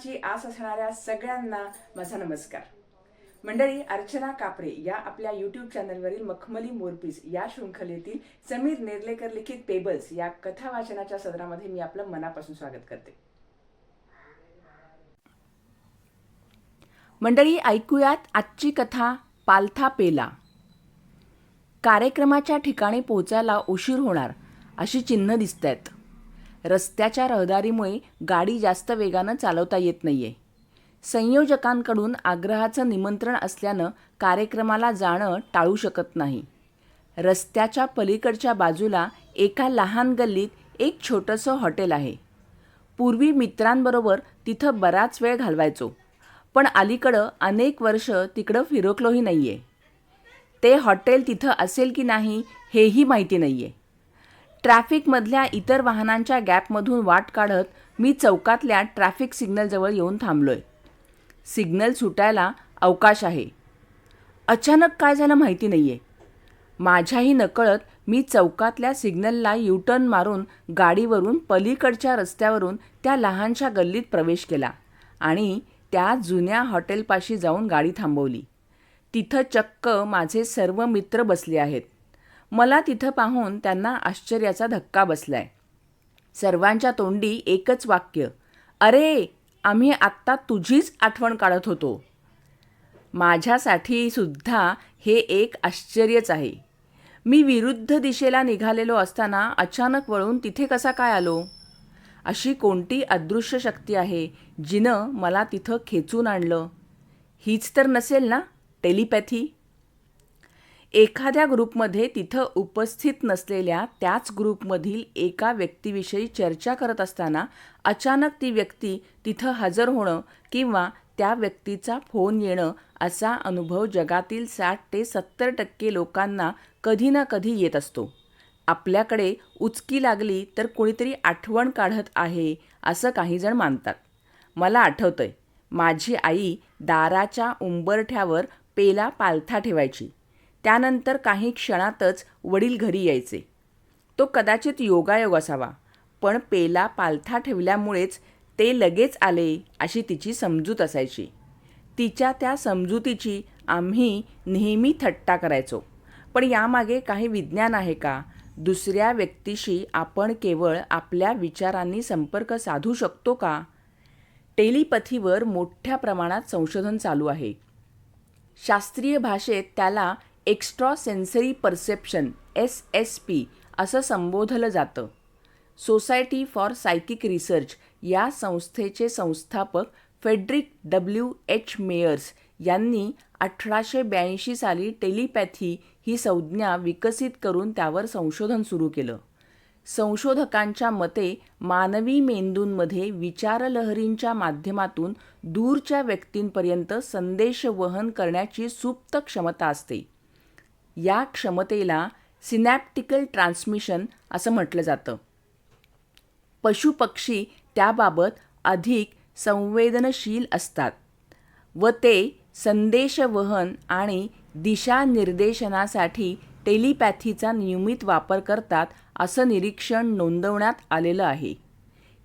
दर्शनाची आस असणाऱ्या सगळ्यांना माझा नमस्कार. मंडळी अर्चना कापरे या आपल्या यूट्यूब चॅनलवरील मखमली मोरपीस या शृंखलेतील समीर नेर्लेकर लिखित पेबल्स या कथा वाचनाच्या सदरामध्ये मी आपलं मनापासून स्वागत करते. मंडळी ऐकूयात आजची कथा पालथा पेला. कार्यक्रमाच्या ठिकाणी पोहोचायला उशीर होणार अशी चिन्ह दिसत आहेत रस्त्याच्या रहदारीमुळे गाडी जास्त वेगानं चालवता येत नाही आहे संयोजकांकडून आग्रहाचं निमंत्रण असल्यानं कार्यक्रमाला जाणं टाळू शकत नाही. रस्त्याच्या पलीकडच्या बाजूला एका लहान गल्लीत एक छोटंसं हॉटेल आहे. पूर्वी मित्रांबरोबर तिथं बराच वेळ घालवायचो पण अलीकडं अनेक वर्ष तिकडं फिरकलोही नाही आहे ते हॉटेल तिथं असेल की नाही हेही माहिती नाही आहे ट्रॅफिकमधल्या इतर वाहनांच्या गॅपमधून वाट काढत मी चौकातल्या ट्रॅफिक सिग्नलजवळ येऊन थांबलोय. सिग्नल सुटायला अवकाश आहे. अचानक काय झालं माहिती नाही आहे माझ्याही नकळत मी चौकातल्या सिग्नलला यूटर्न मारून गाडीवरून पलीकडच्या रस्त्यावरून त्या लहानशा गल्लीत प्रवेश केला आणि त्या जुन्या हॉटेलपाशी जाऊन गाडी थांबवली. तिथं चक्क माझे सर्व मित्र बसले आहेत. मला तिथं पाहून त्यांना आश्चर्याचा धक्का बसलाय. सर्वांच्या तोंडी एकच वाक्य अरे आम्ही आत्ता तुझीच आठवण काढत होतो. माझ्यासाठी सुद्धा हे एक आश्चर्यच आहे. मी विरुद्ध दिशेला निघालेलो असताना अचानक वळून तिथे कसा काय आलो? अशी कोणती अदृश्य शक्ती आहे जिनं मला तिथं खेचून आणलं? हीच तर नसेल ना टेलिपॅथी? एखाद्या ग्रुपमध्ये तिथं उपस्थित नसलेल्या त्याच ग्रुपमधील एका व्यक्तीविषयी चर्चा करत असताना अचानक ती व्यक्ती तिथं हजर होणं किंवा त्या व्यक्तीचा फोन येणं असा अनुभव जगातील साठ ते सत्तर टक्के लोकांना कधी ना कधी येत असतो. आपल्याकडे उचकी लागली तर कोणीतरी आठवण काढत आहे असं काहीजण मानतात. मला आठवतंय माझी आई दाराच्या उंबरठ्यावर पेला पालथा ठेवायची. त्यानंतर काही क्षणातच वडील घरी यायचे. तो कदाचित योगायोग असावा पण पेला पालथा ठेवल्यामुळेच ते लगेच आले अशी तिची समजूत असायची. तिच्या त्या समजुतीची आम्ही नेहमी थट्टा करायचो. पण यामागे काही विज्ञान आहे का? दुसऱ्या व्यक्तीशी आपण केवळ आपल्या विचारांनी संपर्क साधू शकतो का? टेलिपथीवर मोठ्या प्रमाणात संशोधन चालू आहे. शास्त्रीय भाषेत त्याला extra sensory perception S S P असं संबोधलं जातं. सोसायटी फॉर सायकिक रिसर्च या संस्थेचे संस्थापक फेडरिक डब्ल्यू एच मेयर्स यांनी अठराशे ब्याऐंशी साली टेलिपॅथी ही संज्ञा विकसित करून त्यावर संशोधन सुरू केलं. संशोधकांच्या मते मानवी मेंदूंमध्ये विचारलहरींच्या माध्यमातून दूरच्या व्यक्तींपर्यंत संदेश वहन करण्याची सुप्त क्षमता असते. या क्षमतेला सिनॅप्टिकल ट्रान्समिशन असं म्हटलं जातं. पशुपक्षी त्याबाबत अधिक संवेदनशील असतात व ते संदेशवहन आणि दिशानिर्देशनासाठी टेलिपॅथीचा नियमित वापर करतात असं निरीक्षण नोंदवण्यात आलेलं आहे.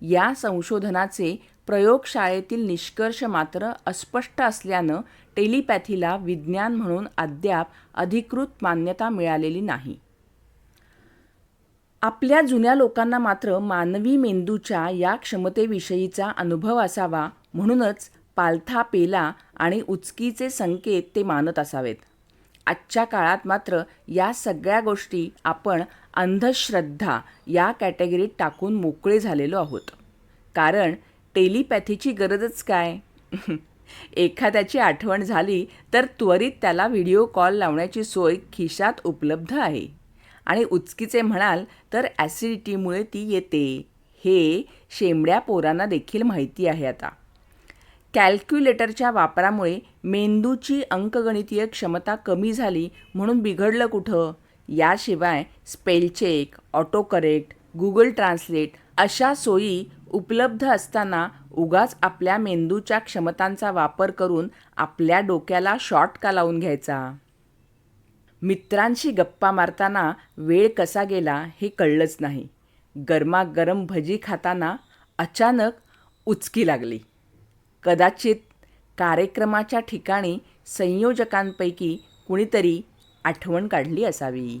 या संशोधनाचे प्रयोगशाळेतील निष्कर्ष मात्र अस्पष्ट असल्यानं टेलिपॅथीला विज्ञान म्हणून अद्याप अधिकृत मान्यता मिळालेली नाही. आपल्या जुन्या लोकांना मात्र मानवी मेंदूच्या या क्षमतेविषयीचा अनुभव असावा म्हणूनच पालथा पेला आणि उचकीचे संकेत ते मानत असावेत. आजच्या काळात मात्र या सगळ्या गोष्टी आपण अंधश्रद्धा या कॅटेगरीत टाकून मोकळे झालेलो आहोत. कारण टेलिपॅथीची गरजच काय? एखाद्याची आठवण झाली तर त्वरित त्याला व्हिडिओ कॉल लावण्याची सोय खिशात उपलब्ध आहे. आणि उचकीचे म्हणाल तर ॲसिडिटीमुळे ती येते. हे शेंबड्या पोरांना देखील माहिती आहे आता. कॅल्क्युलेटरच्या वापरामुळे मेंदूची अंकगणितीय क्षमता कमी झाली म्हणून बिघडलं कुठं? याशिवाय spellcheck auto correct Google translate अशा सोयी उपलब्ध असताना उगाच आपल्या मेंदूच्या क्षमतांचा वापर करून आपल्या डोक्याला शॉर्ट का लावून घ्यायचा? मित्रांशी गप्पा मारताना वेळ कसा गेला हे कळलंच नाही. गरमागरम भजी खाताना अचानक उचकी लागली. कदाचित कार्यक्रमाच्या ठिकाणी संयोजकांपैकी कुणीतरी आठवण काढली असावी.